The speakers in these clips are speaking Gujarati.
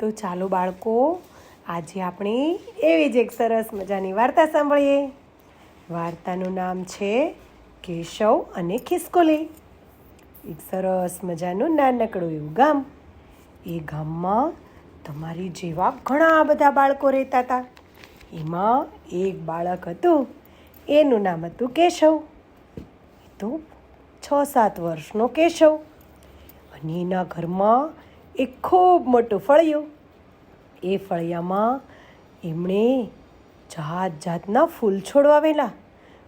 તો ચાલો બાળકો, આજે આપણે એવી જ એક સરસ મજાની વાર્તા સાંભળીએ. વાર્તાનું નામ છે કેશવ અને ખિસકોલી. એક સરસ મજાનું નાનકડું એવું ગામ. એ ગામમાં તમારી જેવા ઘણા બધા બાળકો રહેતા હતા. એમાં એક બાળક હતું, એનું નામ હતું કેશવ. તો છ સાત વર્ષનો કેશવ. અને એના ઘરમાં એક ખૂબ મોટું ફળિયું. એ ફળિયામાં એમણે જાત જાતના ફૂલ છોડ વાવેલા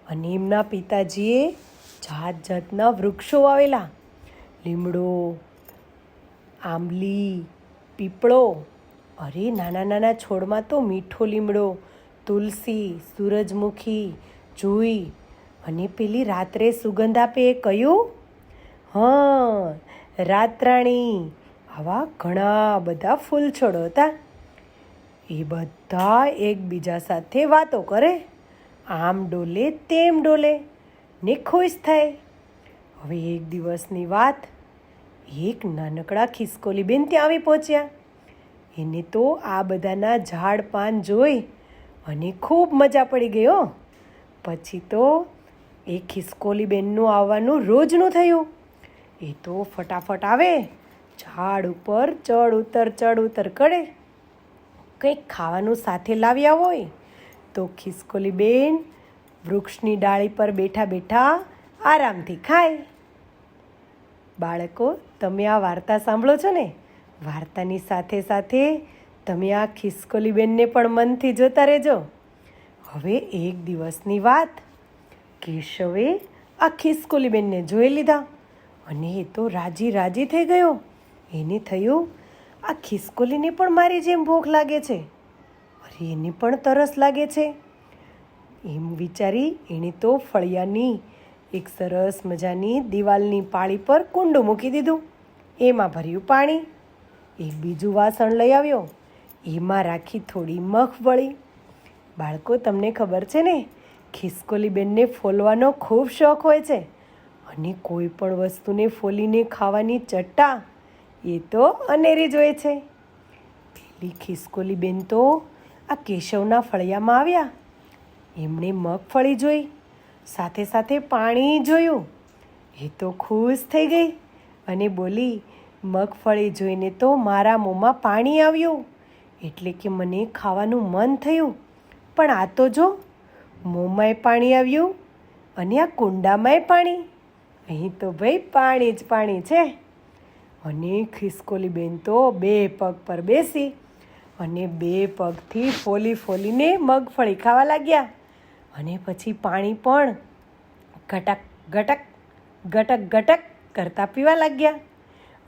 અને એમના પિતાજીએ જાત જાતના વૃક્ષો વાવેલા. લીમડો, આંબલી, પીપળો, અરે નાના નાના છોડમાં તો મીઠો લીમડો, તુલસી, સૂરજમુખી, જુઈ અને પેલી રાત્રે સુગંધ આપે એ કયું? હા, રાતરાણી. આવા ઘણા બધા ફૂલ છોડો હતા. એ બધા એકબીજા સાથે વાતો કરે, આમ ડોલે તેમ ડોલે ને ખુશ થાય. હવે એક દિવસની વાત, એક નાનકડા ખિસકોલી બેન ત્યાં આવી પહોંચ્યા. એને તો આ બધાના ઝાડ પાન જોઈ અને ખૂબ મજા પડી ગયો પછી તો એ ખિસકોલી બેનનું આવવાનું રોજનું થયું. એ તો ફટાફટ આવે ઝાડ ઉપર ચડ ઉતર ચડ ઉતર કરે. કંઈક ખાવાનું સાથે લાવ્યા હોય તો ખિસકોલી બેન વૃક્ષની ડાળી પર બેઠા બેઠા આરામથી ખાય. બાળકો, તમે આ વાર્તા સાંભળો છો ને? વાર્તાની સાથે સાથે તમે આ ખિસકોલી બેનને પણ મનથી જોતા રહેજો. હવે એક દિવસની વાત. કેશવે આ ખિસકોલી બેનને જોઈ લીધા અને એ તો રાજી રાજી થઈ ગયો. એને થયું, આ ખિસકોલીને પણ મારી જેમ ભૂખ લાગે છે. અરે, એને પણ તરસ લાગે છે. એમ વિચારી એણે તો ફળિયાની એક સરસ મજાની દિવાલની પાળી પર કુંડું મૂકી દીધું. એમાં ભર્યું પાણી, એક બીજું વાસણ લઈ આવ્યો. એમાં રાખી થોડી મગફળી બાળકો, તમને ખબર છે ને, ખિસકોલી બેનને ફોલવાનો ખૂબ શોખ હોય છે. અને કોઈ પણ વસ્તુને ફોલીને ખાવાની ચટ્ટા એ તો અનેરી જ છે. પેલી ખિસકોલી બેન તો આ કેશવના ફળિયામાં આવ્યા. એમણે મગફળી જોઈ, સાથે સાથે પાણી જોયું. એ તો ખુશ થઈ ગઈ અને બોલી મગફળી જોઈને તો મારા મોંમાં પાણી આવ્યું. એટલે કે મને ખાવાનું મન થયું. પણ આ તો જો, મોંમાંય પાણી આવ્યું અને આ કુંડામાંય પાણી. અહીં તો ભાઈ પાણી જ પાણી છે. અને ખિસકોલી બેન તો બે પગ પર બેસી અને બે પગથી ફોલી ફોલીને મગફળી ખાવા લાગ્યા. અને પછી પાણી પણ ઘટક ઘટક ઘટક ઘટક કરતા પીવા લાગ્યા.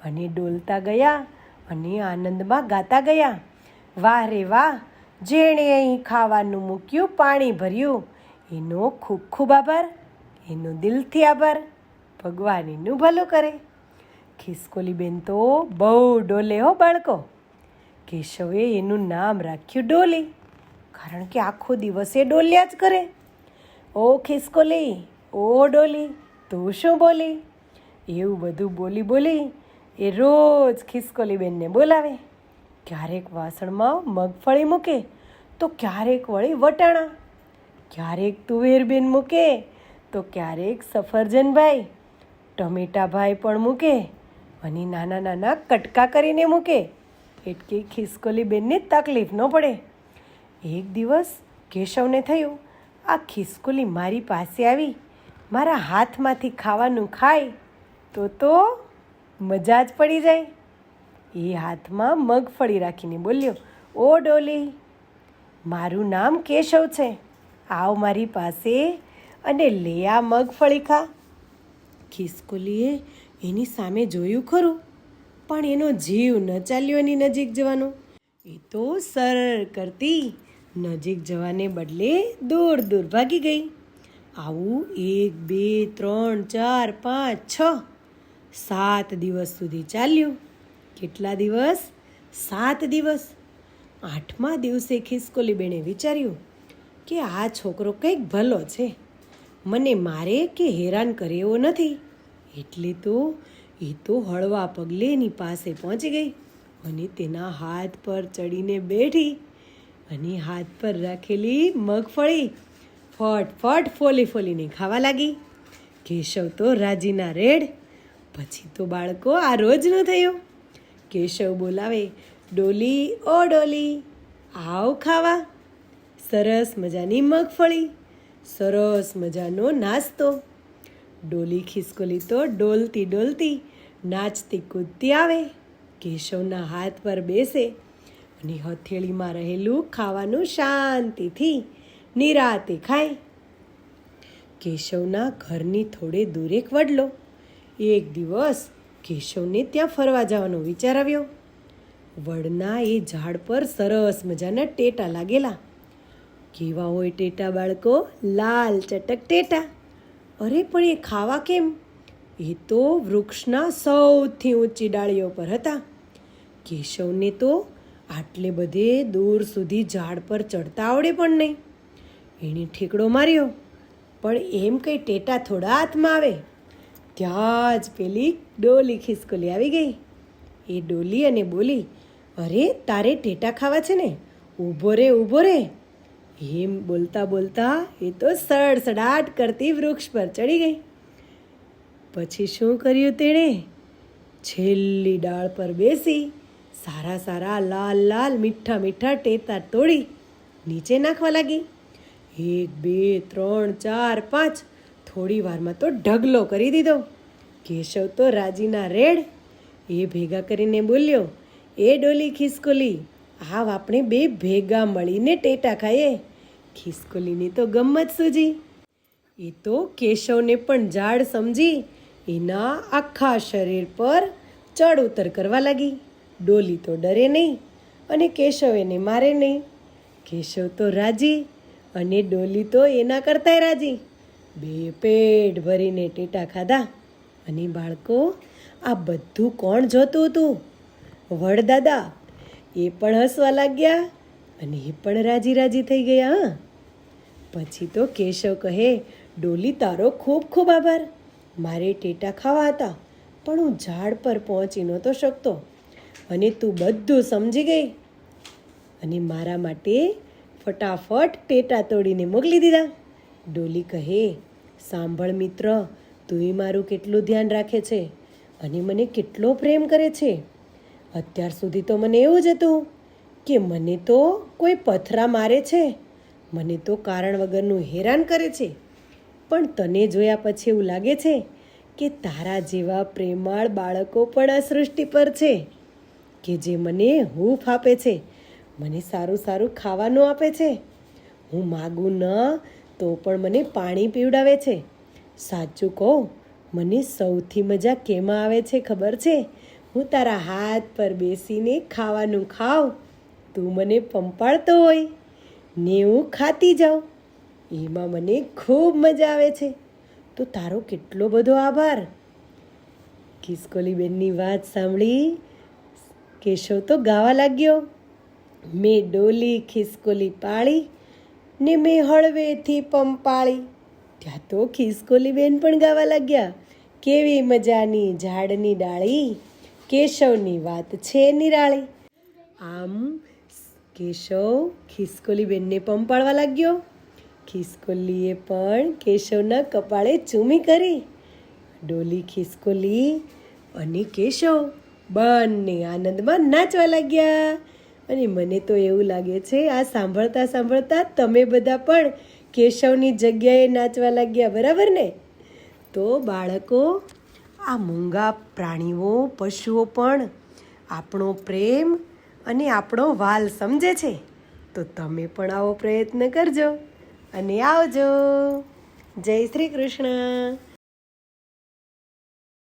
અને ડોલતા ગયા અને આનંદમાં ગાતા ગયા. વાહ રે વાહ, જેણે અહીં ખાવાનું મૂક્યું, પાણી ભર્યું. એનો ખૂબ ખૂબ આભાર, એનો દિલથી આભાર. ભગવાન એનું ભલું કરે. ખિસકોલી બેન તો બહુ ડોલે હો બાળકો. કેશવે એનું નામ રાખ્યું ડોલી, કારણ કે આખો દિવસ એ ડોલ્યા જ કરે. ઓ ખિસકોલી, ઓ ડોલી, તું શું બોલી? એવું બધું બોલી બોલી એ રોજ ખિસકોલી બેનને બોલાવે. ક્યારેક વાસણમાં મગફળી મૂકે, તો ક્યારેક વળી વટાણા. ક્યારેક તુવેરબેન મૂકે, તો ક્યારેક સફરજનભાઈ. ટમેટાભાઈ પણ મૂકે અને નાના નાના કટકા કરીને મૂકે. એટલી ખિસકોલી બેનને તકલીફ ન પડે. એક દિવસ કેશવને થયું, આ ખિસકોલી મારી પાસે આવી. મારા હાથમાંથી ખાવાનું ખાય, તો તો મજા જ પડી જાય. એ હાથમાં મગફળી રાખીને બોલ્યો, ઓ ડોલી, મારું નામ કેશવ છે. આવ મારી પાસે અને લે આ મગફળી ખા. ખિસકોલીએ એની સામે જોયું ખરું. પણ એનો જીવ ન ચાલ્યો એની નજીક જવાનો. એ તો સર કરતી. નજીક જવાને બદલે દૂર દૂર ભાગી ગઈ. આવું એક, બે, ત્રણ, ચાર, પાંચ, છ, સાત દિવસ સુધી ચાલ્યું. કેટલા દિવસ? સાત દિવસ. આઠમા દિવસે ખિસકોલી બેણે વિચાર્યું કે આ છોકરો કંઈક ભલો છે. મને મારે કે હેરાન કરે એવો નથી. એટલે તો એ તો હળવા પગલે એની પાસે પહોંચી ગઈ અને તેના હાથ પર ચડીને બેઠી અને હાથ પર રાખેલી મગફળી ફટ ફટ ફોલી ફોલીને ખાવા લાગી. કેશવ તો રાજીના રેડ. પછી તો બાળકો આ રોજ ન થયો. કેશવ બોલાવે, ડોલી, ઓ ડોલી, આવ ખાવા. સરસ મજાની મગફળી. સરસ મજાનો નાસ્તો. ડોલી ખિસકોલી તો ડોલતી ડોલતી નાચતી કૂદતી આવે, કેશવના હાથ પર બેસે અને હથેળીમાં રહેલું ખાવાનું શાંતિથી નિરાતે ખાય. કેશવના ઘરની થોડે દૂર એક વડલો. એક દિવસ કેશવને ત્યાં ફરવા જવાનો વિચાર આવ્યો. વડના એ ઝાડ પર સરસ મજાના ટેટા લાગેલા. કેવા હોય ટેટા બાળકો? લાલ ચટક ટેટા. અરે, પણ એ ખાવા કેમ? એ તો વૃક્ષના સૌથી ઊંચી ડાળીઓ પર હતા. કેશવને તો આટલે બધે દૂર સુધી ઝાડ પર ચડતા આવડે પણ નહીં. એણે ઠેકડો માર્યો. પણ એમ કંઈ ટેટા થોડા હાથમાં આવે. ત્યાં જ પેલી ડોલી ખિસકોલી આવી ગઈ. એ ડોલી અને બોલી, અરે, તારે ટેટા ખાવા છે ને? ઊભો રે ઊભો રે. એમ બોલતા બોલતા એ તો સડસડાટ કરતી વૃક્ષ પર ચડી ગઈ. પછી શું કર્યું તેણે? છેલ્લી ડાળ પર બેસી સારા સારા લાલ લાલ મીઠા મીઠા ટેતા તોડી નીચે નાખવા લાગી. એક, બે, ત્રણ, ચાર, પાંચ થોડી વારમાં તો ઢગલો કરી દીધો. કેશવ તો રાજીના રેડ. એ ભેગા કરીને બોલ્યો, એ ડોલી ખિસકોલી, આવ આપણે બે ભેગા મળીને ટેટા ખાઈએ. ખિસકોલીની તો ગમત સૂજી. એ તો કેશવને પણ ઝાડ સમજી એના આખા શરીર પર ચડ ઉતર કરવા લાગી. ડોલી તો ડરે નહીં અને કેશવ એને મારે નહીં. કેશવ તો રાજી અને ડોલી તો એના કરતાંય રાજી. બે પેટ ભરીને ટેટા ખાધા અને બાળકો, આ બધું કોણ જોતું હતું? વડદાદા એ પણ હસવા લાગ્યા. અને એ પણ રાજી રાજી થઈ ગયા, હા. પછી તો કેશવ કહે, ડોલી, તારો ખૂબ ખૂબ આભાર. મારે ટેટા ખાવા હતા, પણ હું ઝાડ પર પહોંચી નહોતો શકતો. અને તું બધું સમજી ગઈ. અને મારા માટે ફટાફટ ટેટા તોડીને મોકલી દીધા. ડોલી કહે, સાંભળ મિત્ર, તુંય મારું કેટલું ધ્યાન રાખે છે અને મને કેટલો પ્રેમ કરે છે. અત્યાર સુધી તો મને એવું જ હતું. કે મને તો કોઈ પથરા મારે છે? મને તો કારણ વગરનું હેરાન કરે છે. પણ તને જોયા પછી એવું લાગે છે કે તારા જેવા પ્રેમાળ બાળકો પણ આ સૃષ્ટિ પર છે? કે જે મને હૂફ આપે છે? મને સારું સારું ખાવાનું આપે છે? હું માગું ન તો પણ મને પાણી પીવડાવે છે. સાચું કહું, મને સૌથી મજા કેમાં આવે છે ખબર છે? હું તારા હાથ પર બેસીને ખાવાનું ખાવ તું મને પંપાળતો હોય, ને હું ખાતી જાઉં, એમાં મને ખૂબ મજા આવે છે. તો તારો કેટલો બધો આભાર. ખિસકોલી બેનની વાત સાંભળી, કેશવ તો ગાવા લાગ્યો. મેં ડોલી ખિસકોલી પાળી, ને મેં હળવેથી પંપાળી. ત્યાં તો ખિસકોલી બેન પણ ગાવા લાગ્યા. કેવી મજાની ઝાડની ડાળી, કેશવની વાત છે નિરાળી. આમ કેશવ ખિસકોલી બેનને પાડવા લાગ્યો. ખિસકોલીએ પણ કેશવના કપાળે ચૂમી કરી. ડોલી, ખિસકોલી અને કેશવ બંને આનંદમાં નાચવા લાગ્યા. અને મને તો એવું લાગે છે, આ સાંભળતા સાંભળતા તમે બધા પણ કેશવની જગ્યાએ નાચવા લાગ્યા, બરાબર ને? તો બાળકો, આ મૂંગા પ્રાણીઓ, પશુઓ પણ આપણો પ્રેમ અને આપણો વાલ સમજે છે. તો તમે પણ આવો પ્રયત્ન કરજો અને આવજો. જય શ્રી કૃષ્ણ.